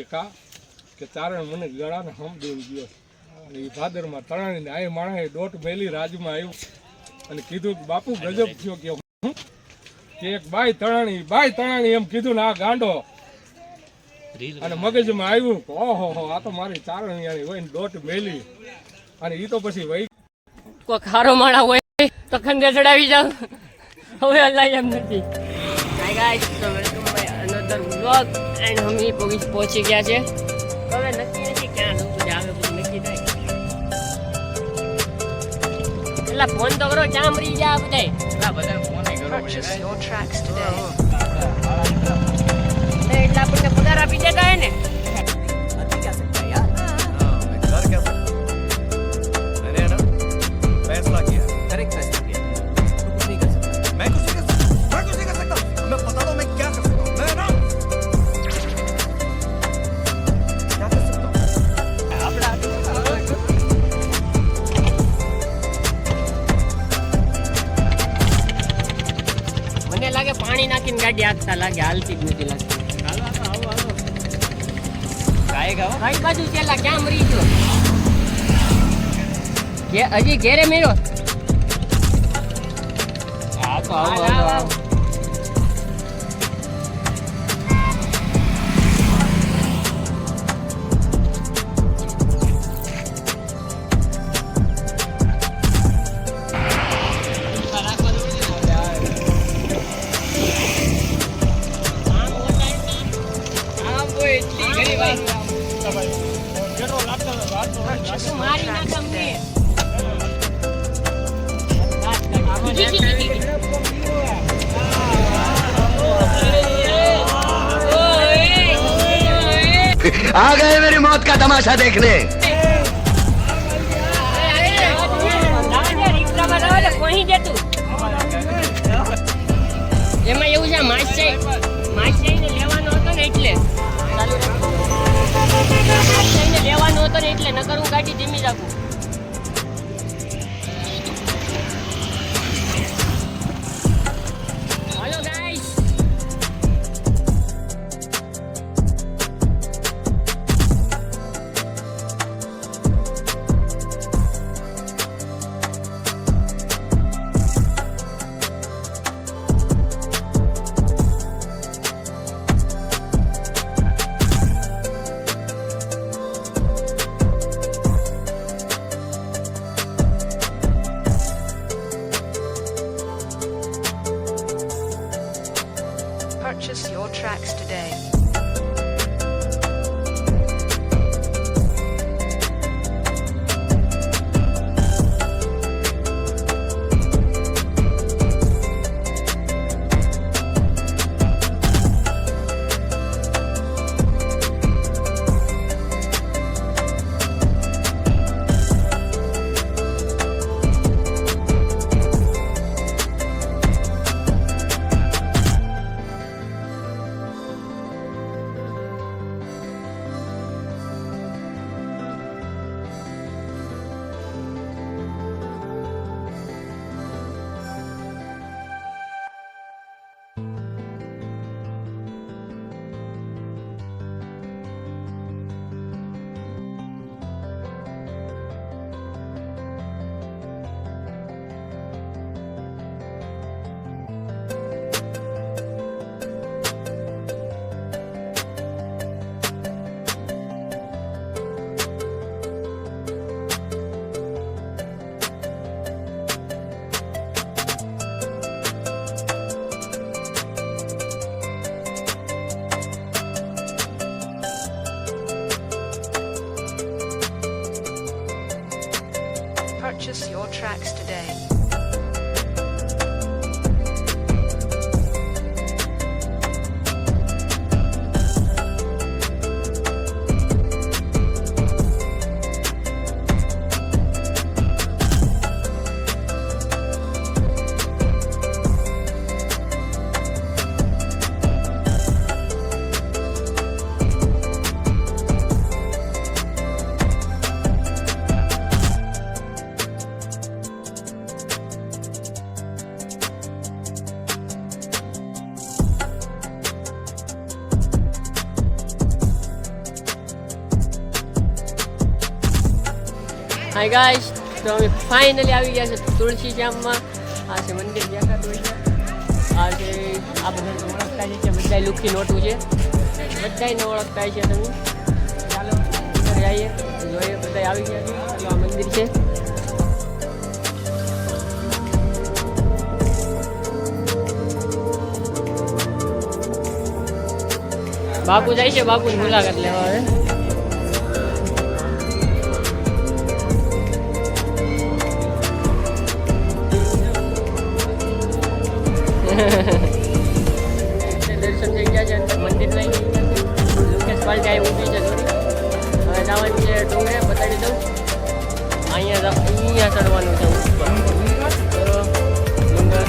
કે કા કે તારે મને ગળાને હમ દેવું ગયો અને એ ભાદરમાં તણાણીને આ માણસે દોટ મેલી રાજમાં આવ્યું અને કીધું કે બાપુ ગજબ થયો કે હું? કે એક બાય તણાણી બાય તણાણી એમ કીધું ને આ ગાંડો અને મગજમાં આવ્યું કે ઓહો હો આ તો મારી ચારણિયાની હોય ને દોટ મેલી. અને એ તો પછી વહી કોઈ ખારો માણા હોય તો ખંડે ચડાવી જાવ હવે અલ્લાહ એમ નથી. અનધર વ્લોગ એન્ડ અમે પહોંચી ગયા છે. હવે નક્કી નથી ક્યાં જવું છે આવે બધું નક્કી થાય. એટલે ફોન તો કરો ક્યાં મરી ગયા બધા બધા ફોન કરો એટલે આપણને પગાર આપી દેતા હે ને. લાગે પાણી નાખીને ગાડી આગતા લાગે હાલતી જ નથી લાગતી. બાજુ ચેલા ક્યાં મરી ગયો? કે હજી ઘેરે મેળો આવો. આવો. आ गए मेरी मौत का तमाशा देखने એમાં એવું છે માછાઈ માછાઈને લેવાનો હતો ને એટલે માછાઈને લેવાનો હતો ને એટલે નકર હું ગાડી ધીમી રાખું Tracks today. હાય ગાઈસ તો અમે ફાઇનલી આવી ગયા છે તુલસી શ્યામમાં આ છે મંદિર દેખાતું હોય છે આ છે આ બધા તો ઓળખતા જ છે બધા લુખી નોટું છે બધાને ઓળખતા છે તમે ચાલો ઘરે આવીએ જોઈએ બધા આવી ગયા છે ચાલો આ મંદિર છે બાપુ જાય છે બાપુની મુલાકાત લેવા હવે દર્શન થઈ ગયા છે મંદિર લઈ. લુકેશ આવી ઊભી છે થોડી. હવે બતાવી દઉં. અહીંયા અહીંયા ચડવાનું છે ડુંગર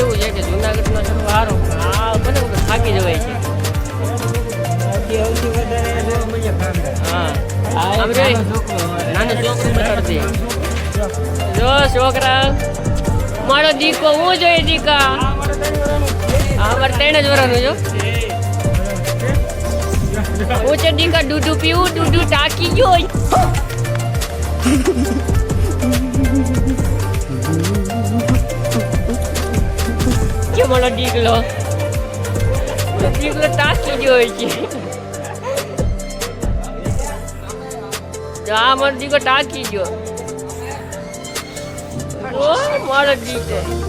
એવું છે કે જુનાગઢનો ચડવો આ બધે થાકી જવાય છે. હા. નાનો છોકરો જો, છોકરા. મારો દીકો, હું જોઈએ દીકા. હા, મારે ત્રણ જ વરાનું જો હું છે દીકા, દૂધું પીવું, દૂધું ટાંકી ગયો કે મારો દીકલો દીકલો ટાંકી ગયો છે. આ મારો દીકરો ટાંકી ગયો. ઓય મારો દીકરો ના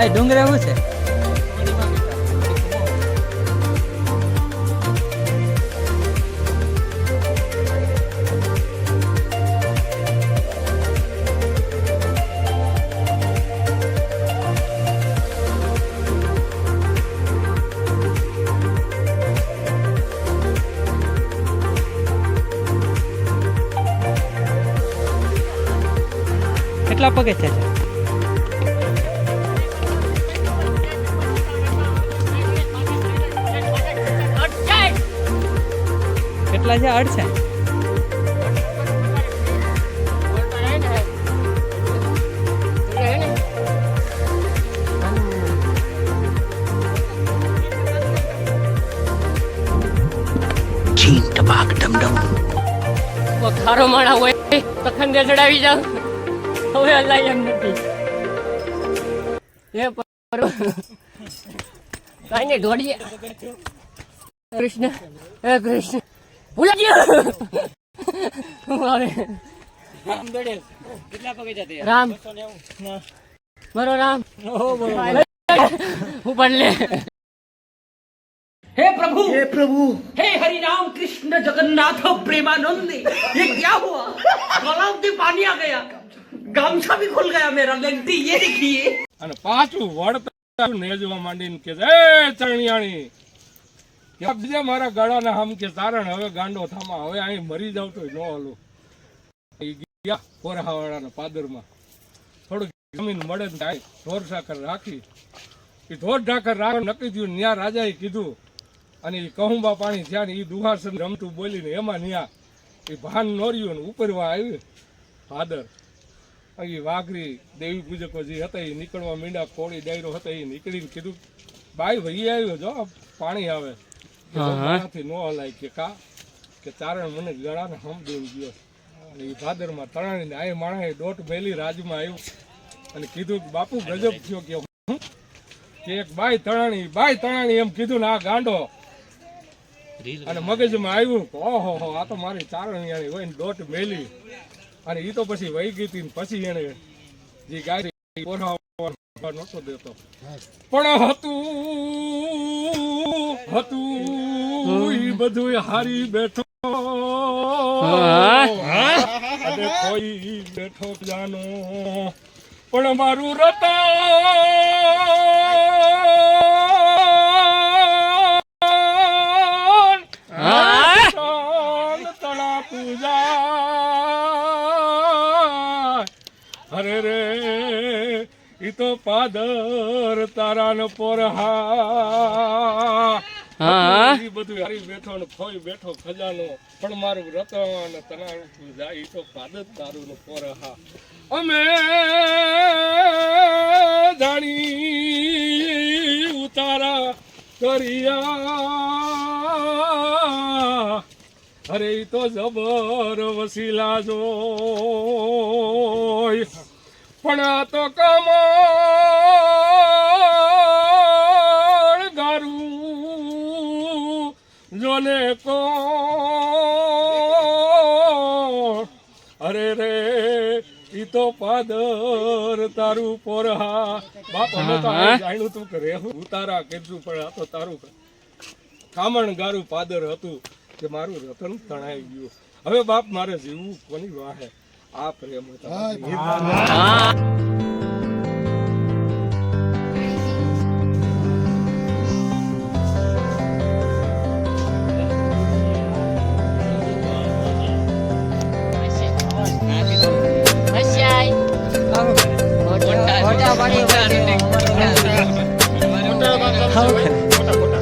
ભાઈ ડુંગરે શું છે? કેટલા પગે છે? રોટલા છે અડ છે ખારો માણા હોય તો ખંડે ચડાવી જાવ હવે અલાય એમ નથી. એ પર કાંઈ નહીં ઢોળીએ કૃષ્ણ હે કૃષ્ણ. ભૂલા ગયો હું આવે રામ મારો રામ હું પણ લે हे प्रभु हे प्रभु हे हरि राम कृष्ण जगन्नाथ प्रेमानंद ये क्या हुआ गलाव से पानी आ गया गामछा भी खुल गया मेरा लगती ये देखिए અને પાછું વળતા નેજવા માંડીને કે એ ચરણિયાણી કે બીજા મારા ગળાના હમ કે તારણ હવે ગાંડો થામા, હવે અહીં મરી જાવ તો ન હલો. ગયા કોરહાવાળાના પાદરમાં. થોડુંક જમીન મળે ને કાંઈ ઢોર સાકર રાખી. એ ઢોર ઢાકર રાખ નક્કી થયું ન્યા રાજાએ કીધું, અને એ કહુંબા પાણી થયા ને એ દુહાસન રમતું બોલીને એમાં ન્યા એ ભાન નોર્યું ને ઉપરવા આવ્યું પાદર એ વાઘરી દેવી પૂજકો જે હતા એ નીકળવા મીંડા, કોળી ડાયરો હતા એ નીકળીને કીધું, બાઈ ભાઈ આવ્યો જો, પાણી આવે. મારાથી ન હલાય કે કા? કે તારણ મને ગળાને હમ ગયો. અને એ ભાદરમાં તણાણીને આ માણસે દોટ મેલી રાજમાં આવ્યું. અને કીધું કે બાપુ ગજબ થયો કે કે એક બાઈ તણાણી બાઈ તણાણી એમ કીધું ને આ ગાંડો. અને મગજમાં આવ્યું કે ઓહો હો આ તો મારી ચારણિયાની હોય ને દોટ મેલી. અને એ તો પછી વહી ગઈ હતી પછી એને જે ગાય નહોતો દેતો. પણ હતું હતું ઈ બધું હારી બેઠો. હા. અને કોઈ બેઠો જાનો પણ મારું રતન. પૂજા અરે રે ઈ તો પાદર તારા ન પોરહા. અમે જાણી ઉતારા કરિયા. અરે તો જબર વસીલા જો પણ આ તો કમળ ગારું જોને કો અરે રે ઈ તો પાદર તારું પોરહા. બાપ અમે તો જાણ્યું તું કે રેહું ઉતારા કીધું પણ આ તો તારું કામણ ગારું પાદર હતું કે મારું રતન તણાઈ ગયું. હવે બાપ મારે જીવવું કોની વાહે? આ પ્રેમ હતા મોટા મોટા મોટા મોટા